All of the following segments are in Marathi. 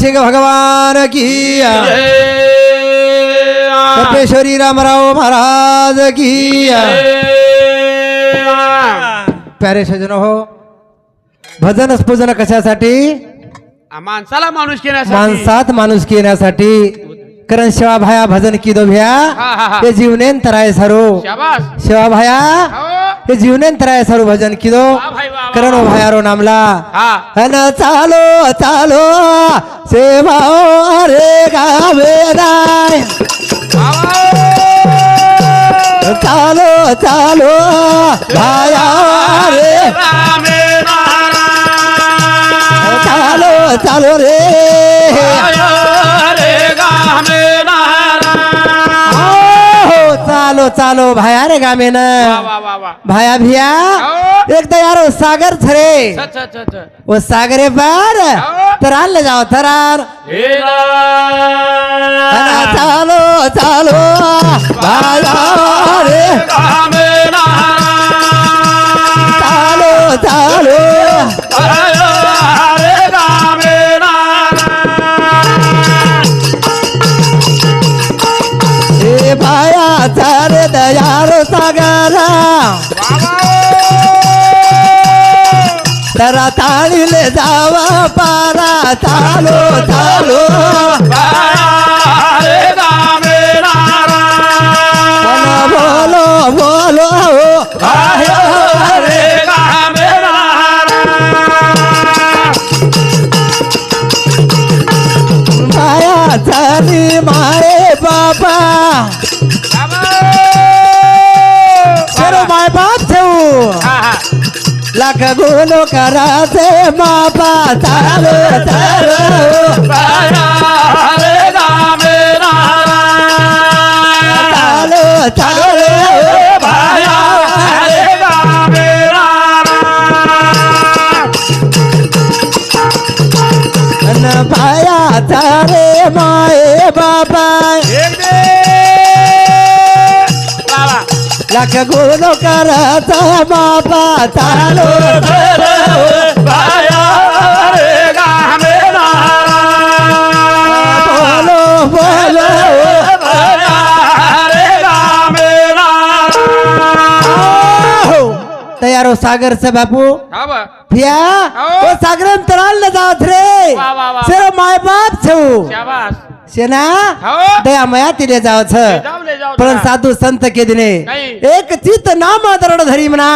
शिव भगवान की कपेश्वरी रामराव महाराज की प्यारे सजन हो। भजन पूजन कशासाठी? माणसाला माणूस घेण्यासाठी. माणसात माणूस येण्यासाठी कारण शिवा भाया भजन की दो भ्या. हे जीवनेन तराय सरो. शाबास. शिवा भाया हो. हे जीवनेन तराय सरो भजन की दो वा भाई वा, वा, करण. भायारो नामला. हा. अन चालो चालो. सेवा रे गावे राय चालो चालो. भाया रे चालो चालो रे. हो चालो चालो भाया रे गामेन. भाया भिया एकदा यार सागर छरे ओ सागरे पार तर आणलं जाव थरार अन चालो चालो. भाया रे. चालो चालो. भाया चार दयार सागरा. तरा ताळीले जावा पारा चालो चालो बोलो बोलो हो. माया झाली माये बाबा. बाप ठेवू. लाख गुलो कराचे मापा चालो चालो चालो चालो भाया चारे माये बाबा लाख गुलो कराचा मापा चालो बोलो बोलो. आहो. तयारो सागर से बापू. फिया हो. ओ सागरन तराल जात रे. वा, वा, वा. सेरो माय बाप छऊ शाबास. सेना. दया मया तिले जाव छ जाऊ ले जाऊ पण साधू संत के दिने. एक चित नाम दरड धरी म्हणा.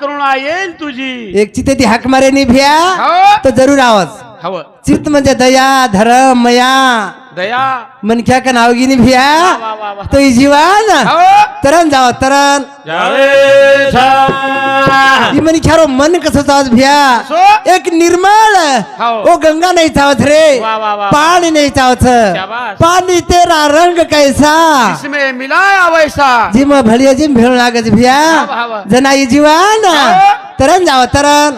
करुणा येईल तुझी. एक चित ती हाक मारे नि भिया. हो. तो जरूर आवाज. हवं. चित म्हणजे दया धरम मया. दया. मनख्या का नाव गिनी भिया? तो जीवन हो. तरण जाव तरण. ही मनख्यारो मन कसं जावत भिया? एक निर्मल हो. ओ गंगा नहीं चावत रे. पानी नहीं चावत. पानी तेरा रंग कैसा? इसमें मिलाया वैसा. जिम भलिया जिम भेळ लागत भिया. हवा, हवा. जना ही जीवन. हो. तरण जाव तरण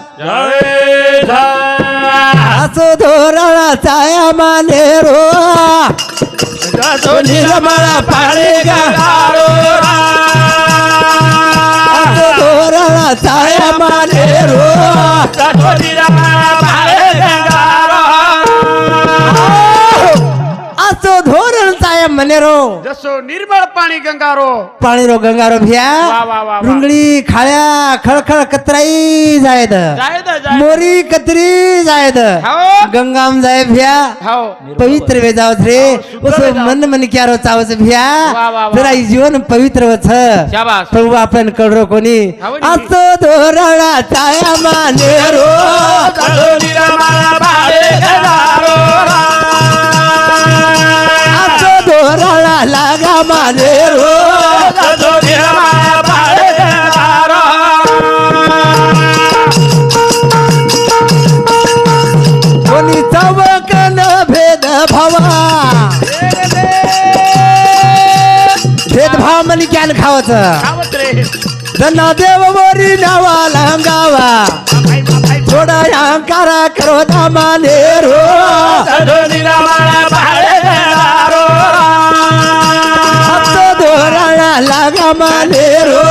असो धोराळा चाया माने रो निर्मळा पाळे असो धोरणा चाया माने रो चाया मने रो. जसो निर्मळ पाणी रो गंगारो भिया. वा, वा, वा, वा. रुंगळी खाळ्या खळखळ कतराई जायद जायद जायद मोरी कतरी जायद हो. गंगाम जाय भिया. हो. पवित्र वे जावत रे. शुद्ध उसो जावत. मन मन क्यारो चावच भिया. वा, वा, वा. जरा ही जीवन पवित्र वच शाबास. प्रभू आपण कळरो कोणी. हो नी. असो धोरणा चाया माने रो. असो धोरणा लागा माने रो. कोणी चवकन भेद भावा भेदभाव म्हणजे ज्ञान खावाचं. खावत धना देव मोरी नावा अंगावा. थोडा अहंकारा करो माने रो. ಲಗಮನಿರು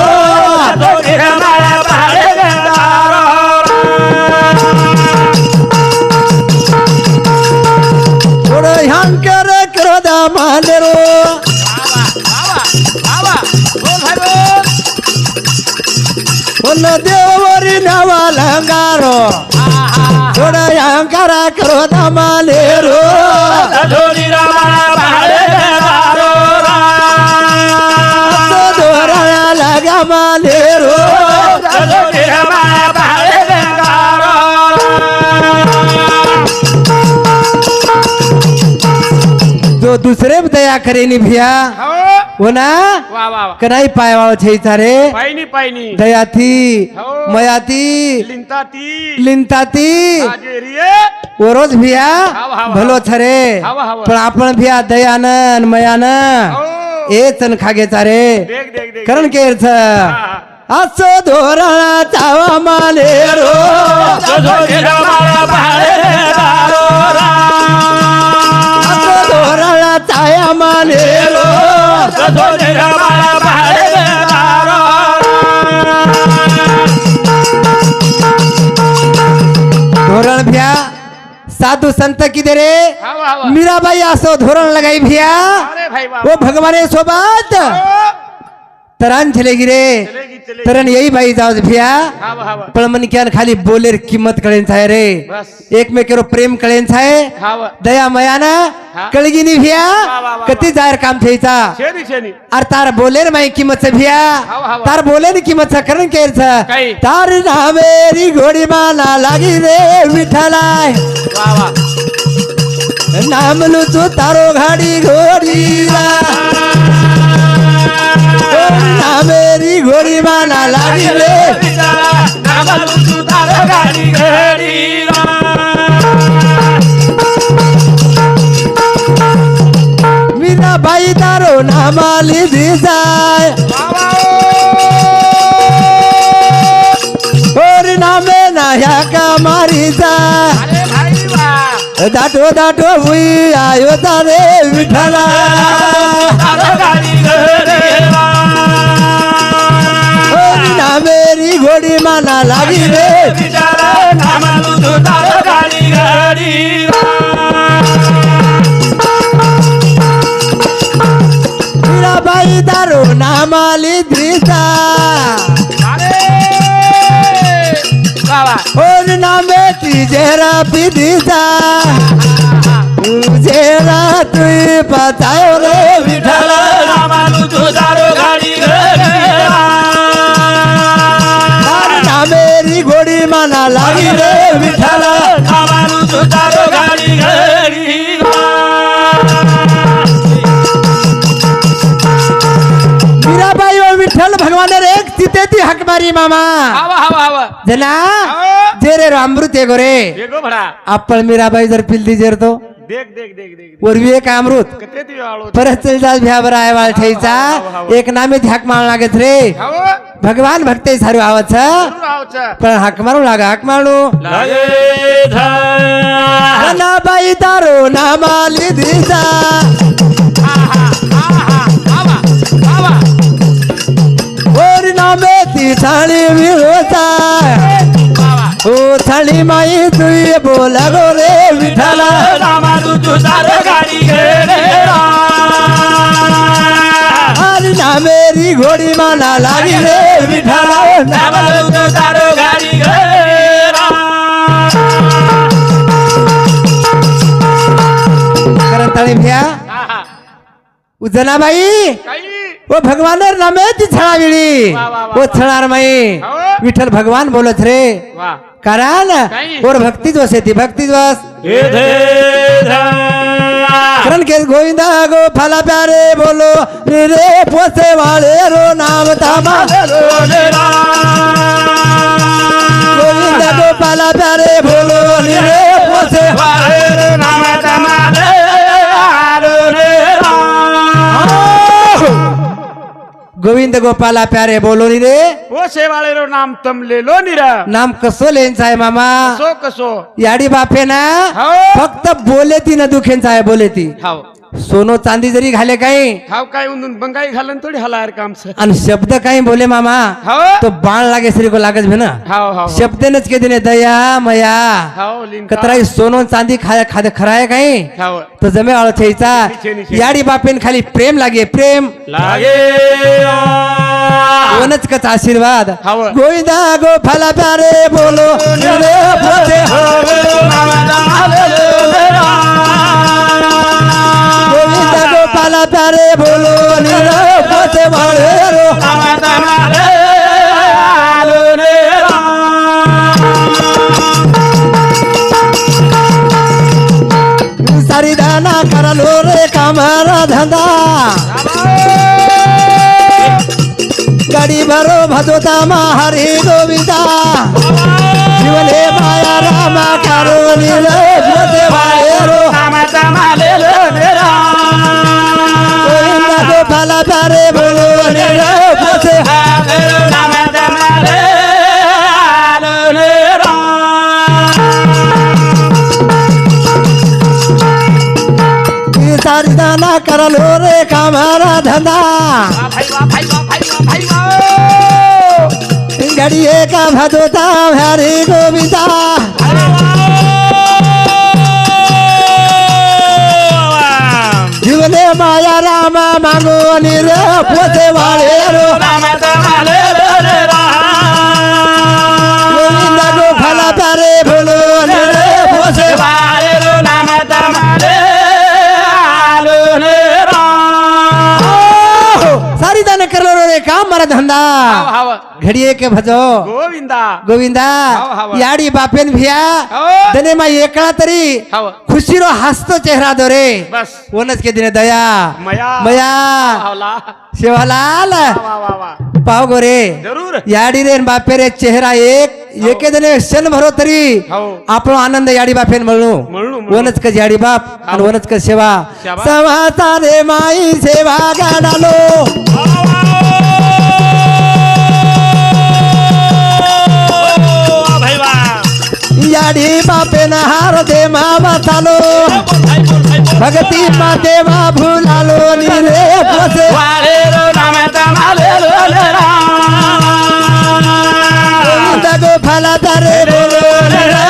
ಹಂಕರ ಕ್ರದ ಮಾಲಿರು ಒಲ್ಲ ದೇವರಿ ನವಲಂಗಾರು ಹಂಕರ ಕ್ರೋಧ ಮಾಲಿರು लागा माले रो धोरी रामा भाडे गारो जो दुसरे दया करेनी भिया हो. हो ना? वा वा वा. कनाई पायवाळ छेचा रे. पाहिनी पाहिनी दयाती हो. मयाती लिंताती. हाजेरिये ओरोज भिया भलो छरे. पण आपण भिया दयानन मयानं हो ए चन खागेचा रे. देख देख देख करण केरच. हा. असो धोरणा चावा माले धोरणा चाया माले धोरण भ्या. साधू संत किदे रे वा वा वा मीराबाई असो धोरण लगाई भ्या. वा ओ भगवाने सोबत. तरान चले गिरे तरण यही बाई जाओ भ्या पण मन क्यान खाली बोलेर किंमत कळेन छाय रे एकमेकेरो प्रेम कळेन हा वा दया मयाना. कळगिनी भ्या कती जायर काम थेचा अरे तार बोलेर माई किंमत भ्या. तार बोलेर किंमत करण केरच. तार नावेरी घोडी माना लागी रे विठ्ठलाय वा वा नाम लुचू तारो घाडी घोडीला नामेरी घोडी माना लागी रे गाडी घडी मीना बाई तारो नामाली दिसाय. ओरी नामे ना ह्या का मारीचा अरे दाटो दाटो हुई आयो तारे विठ्ठला. घोडी माना लागी रे. बाई तारो नामाली दिसा ओरी नामे तिजेरा पिदिसा तुझेरा तुई पतायो रे विठ्ठला. तारी रे विठ्ठला मीराबाई व विठ्ठल भगवान रे एक तिथे ती हक मारी मामा जना जे रे अमृत आहे गोरे आपण मीराबाई जर पिल्ली जेरतो देख देख देख देख वरवी एक अमृत. परत चल जात भ्या बरं आहे वाळ ठेचा. एक नामे हाक मारू लागत रे. हाव भगवान भक्ते सारू आवच. पण हाक मारू लागा हाक मारू. बाई तारो नामाली दिसा ओर नामे ती थाळी विरोचा ओ थाळी माई तुई बोला गो रे विठ्ठला. अरे नामेरी घोडी माना लागी रे विठ्ठला. कारण तळी भ्या. उजनाबाई ओ भगवान नामे ती वा, ओ छळार माई हो. विठ्ठल भगवान बोलत रे. वा. कारण. और भक्ती जोश ती भक्ती जोश करण केस गोविंदा गो फला प्यारे बोलो. रे रे पोसे वाले रो नाम तामा. गोविंदा गो फला प्यारे बोलो. रे रे पोसे गोविंद गोपाला प्यारे बोलो रे रे. ओ शेवाळेरो नाम तमले लो निरा नाम कसो लेंचा आहे मामा? कसो कसो? याडी बापे ना? हो. फक्त बोले ती न दुखेंचा आहे बोले ती. हाव. सोनो चांदी जरी घाले काही हाव काय उंदून बंगाई घालन थोडी हला यार काम सर आणि शब्द काही बोले मामा हाव तो बाण लागे श्री को लागत भे ना हाव हाव शब्दनच के दिने दया मया हाव कतराई सोनो चांदी खाय खाद खराय काही हाव तो जमे अळथेचा. याडी बापेन खाली प्रेम लागे प्रेम लागे कोणच कच आशीर्वाद. गोविंदा गोपाला प्यारे बोलो गोपाला प्यारे बोलो रे पोते रो। सारी करलो रे कामारा धंदा। गाडी भरो भजोता मा हरी गोविंदा। शिवले माया रामा कारो नील पोते गोपाला बोलो रे पोते सारी दाना करलो रे कामारा धंदा। घड़िए का भजोता हरे गोविंदा। माया रामा मांगो अनिल पोते वाले रो गोविंदा को फला प्यारे बोलो अनिल पोते सारी दाना करलो रे घड़िए के भजो। गोविंदा। गोविंदा. याडी बापेन भिया. दने मा एकळा तरी। हाव. खुशीरो हसतो चेहरा दो रे बस। ओनच के दिने दया। मया। मया। शिवलाल। पाव गो रे जरूर। याडी रे बापे रे चेहरा एक। एके दिने क्षण भरो तरी. आपलो आनंद याडी बापेन म्हणू. ओनच का याडी बाप आणि ओनच का सेवा। सेवा. समाता रे माई सेवा गाडालो। याडी बापे न हार दे मावा चालो भगती मा देवा भुलालो नी रे पोसे गोविंद गोपाला तारे बोलो रे रो.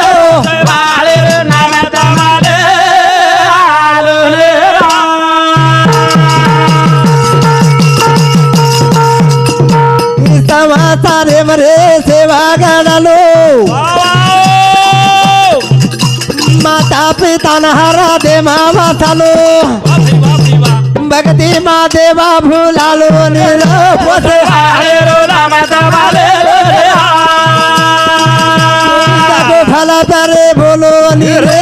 समाता रे मरे सेवा गाडालो माता पिता नहारा दे मावा चालो भगती मा देवा भुलालो नी रे पोसे गोविंद गोपाला तारे बोलो नी रे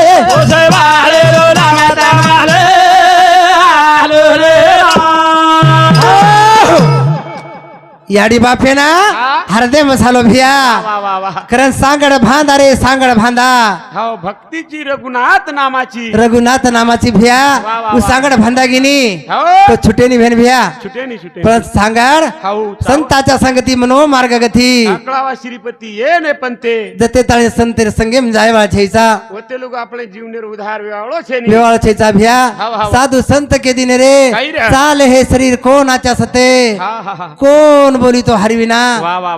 याडी बापे ना? हरदे मसालो भिया. वा वा वा कारण सांगड भांदा रे सांगड भांदा हो भक्तीची रघुनाथ नामाची. रघुनाथ नामाची भिया. वा, वा, तू. सांगड भांदा गिनी. हो? तो छुटेनी भेन भिया. छुटे नाही छुटे पण सांगड संताच्या संगती मनो मार्ग गती श्रीपती ये ने पंते जते तळे संतेर संगेम जायवा छेचा होते लोक आपले जीवनेर उधार वेवाळो छे विवाळ छेचा भिया. साधू संत के दिने रे. चाल हे शरीर कोणाच्या सते? हा हा हा. कोण बोली तो हरविना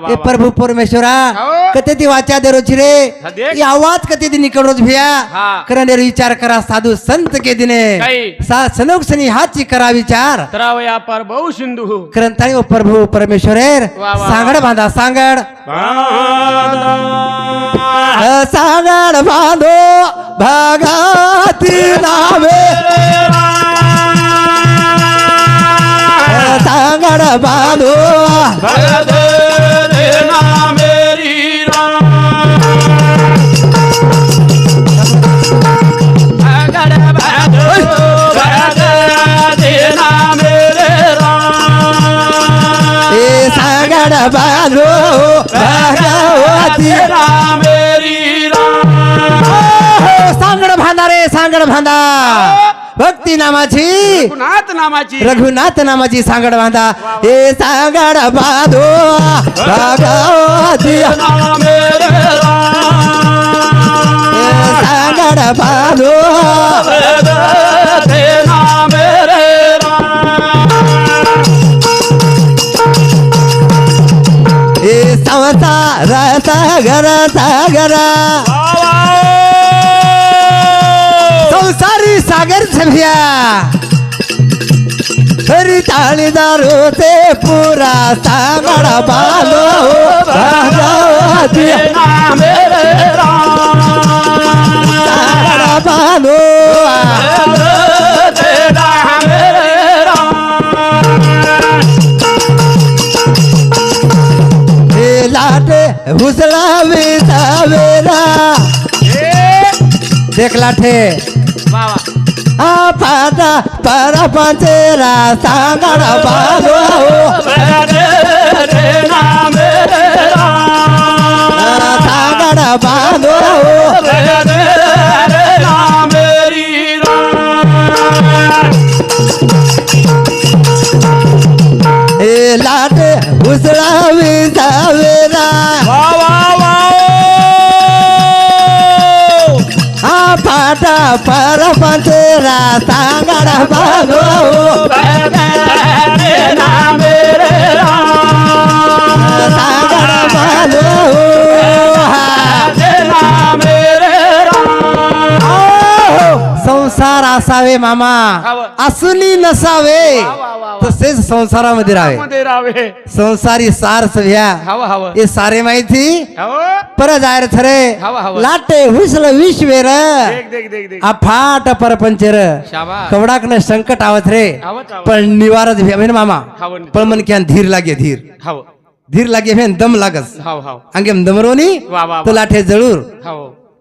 हे. प्रभु परमेश्वरा हो. कते ती वाचा दे रोज रे हा. ही आवाज कते ती निकल रोज भिया हा. करण विचार करा साधू संत के दिने. सा सनोक सनी हाची करा विचार तरावया पर बहु सिंधू करण ताई ओ प्रभु परमेश्वरेर सांगड बांधा सांगड सांगड बांधो भगाती नावे सांगड बांधो सांगड बांधो भगवती। हो, सांगड बांधा रे सांगड बांधा भक्ती नामाची. रघुनाथ नामाची. रघुनाथ नामाची सांगड बांधा. हे सांगड बांधो. भगवती सांगड बांधो. हे संसार सागर. सागर संसारी सागर छभिया हरी ताळी दारूचे पुरा सांगडा बालो सांगडा बालो। लाटे हुसळा वेरा देख लाठे हा पाटा परा पंचेरा सांगडा बालो सांगडा बालो हे लाटे हुसळा वेरा पाटा परा पंचेरा सांगडा बालो असावे मामा. असूनही नसावे. तसेच संसारामध्ये राहावे. रावे संसारी सार सभ्या. हवं हवं. हे सारे माहिती? पर जायर थरे. लाटे हुसल देख देख अफाट परपंचेर शाबास. कवडाकन संकट आवत रे. पण निवारत मामा पण मन क्यान धीर लागे धीर. धीर लागे भेन दम लागस. अंगेम दमरोनी तो लाठे जळूर.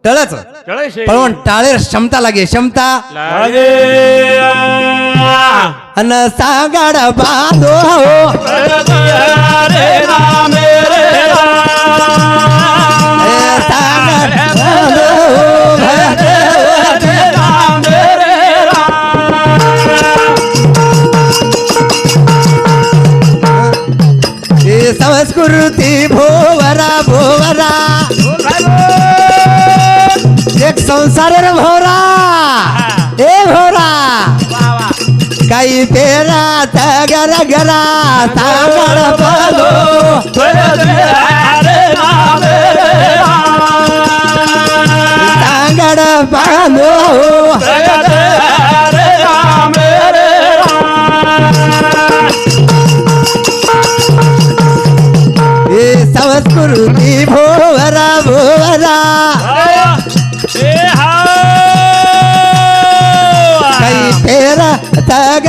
टळच पण टाळेर क्षमता लागे क्षमता. अन सागाड सागाड बांधो ए संस्कृती भोवरा भोवरा. एक संसार रे भोरा. ए भोरा. काही पेरा तगर गरा बांधो सागड बांधो ए संस्कृती भोवरा भोवरा.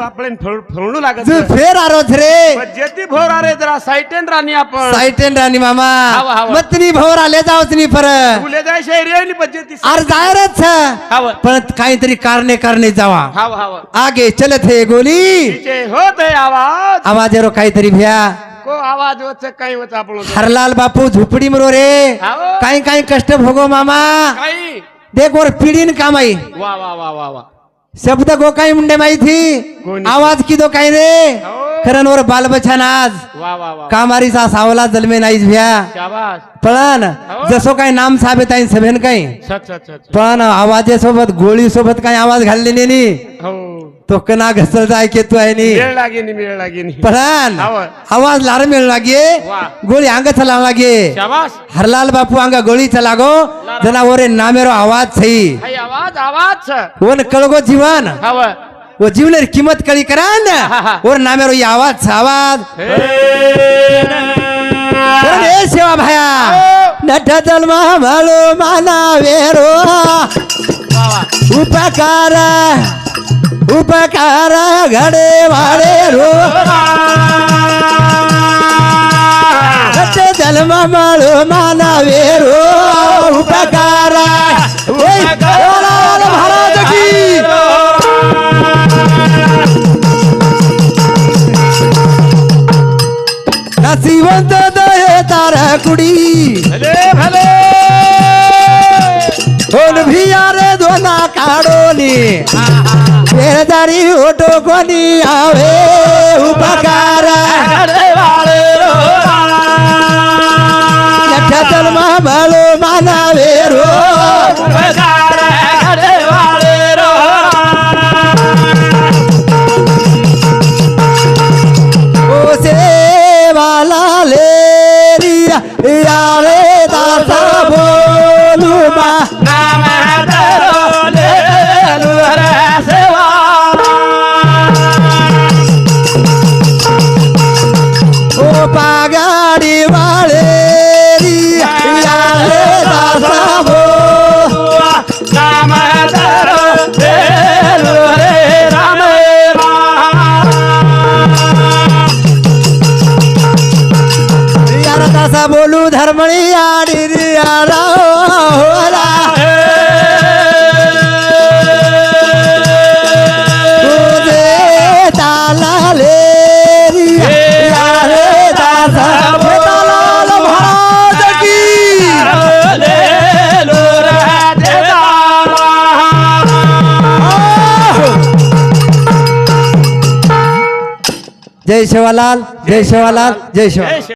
आपण फळणू लागत जू फेर आरोच रे पण जेती भोर अरे जरा साईटेन राणी आपण साईटेन राणी मामा हाव, हाव. मतनी भोवरा ले जावच नी पर फुले जाय शहरी आर जायरच पण काहीतरी कारणे कारणे जावा आगे चलत हे गोली होत आहे आवाज आवाजेरो काहीतरी भ्या को आवाज होत काही होत आपण हरलाल बापू झुपडी मरो रे. काही काही कष्ट भोगो मामा काही देख वर पिढीन कामाई वा वा वा वा वा शब्द गो काही मुंडे माहिती? आवाज किदो काही रे? हो. खरं वर बालबछान आज. वा वा वा. कामारीचा सावला जलमे नाहीच भ्या. पण हो. जसो काही नाम साबेत आहे सभेन काही पण आवाजेसोबत गोळी सोबत काही आवाज घालले नाही हो. तो कना घसल जाय के तू आहे नी. पण. आवाज लार मिळ लागे. गोळी अंग चला लागे. हरलाल बापू अंग गोळी चलागो जना ओरे नामेरो आवाज सही. आवाज आवाज. वन कळगो जीवन. वो जीवनेर किंमत कळी करा हा, हा. ओर नामेरो आवाज आवाज ए सेवा भाया. नट जन्मा मालो माना वेरो उपकार उपकार घडे वाडे रो नट जन्म मालो माना वेरो उपकार महाराज की. नसीबंत दये तार कुडी भले भले कोण भियारे दोना काढोनी पेरदारी ओटो कोणी आवे उपकार अरे वाळे रो एकट्या जन्मा बाळू माझा बोलू धर्मणी जय शिवालाल जय शिवालाल जय शिवा